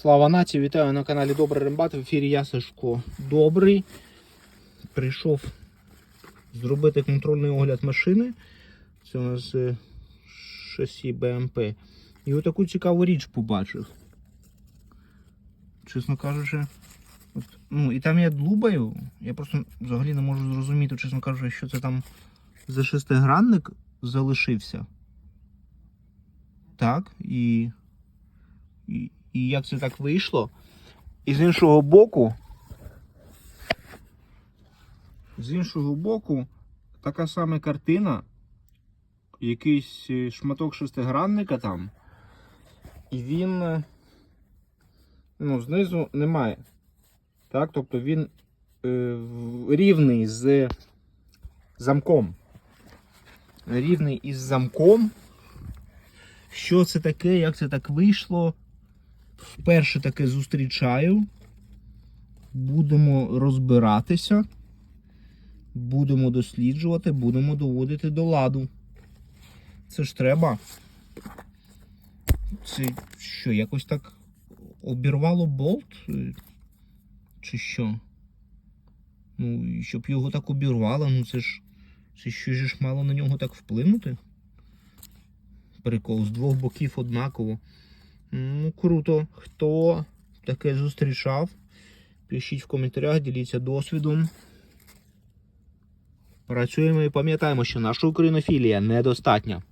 Слава нації, вітаю на каналі Добрий Рембат. В ефірі я Сашко Добрий. Прийшов зробити контрольний огляд машини. Це у нас е, шасі БМП. І отаку цікаву річ побачив. Чесно кажучи, от, ну і там я длубаю. Я просто взагалі не можу зрозуміти, чесно кажучи, що це там за шестигранник залишився. Так, і. І, і як це так вийшло. І з іншого боку. З іншого боку, така сама картина. Якийсь е, шматок шестигранника там. І він. е, Ну, знизу немає. Так, тобто він е, рівний з замком. Рівний із замком. Що це таке, як це так вийшло? Вперше таке зустрічаю. Будемо розбиратися. Будемо досліджувати, будемо доводити до ладу. Це ж треба. Це що, якось так обірвало болт? Чи що? Ну, щоб його так обірвало, ну це ж. Це що ж мало на нього так вплинути? Прикол, з двох боків однаково. Ну, круто. Хто таке зустрічав? Пишіть в коментарях, діліться досвідом. Працюємо і пам'ятаємо, що наша українофілія недостатня.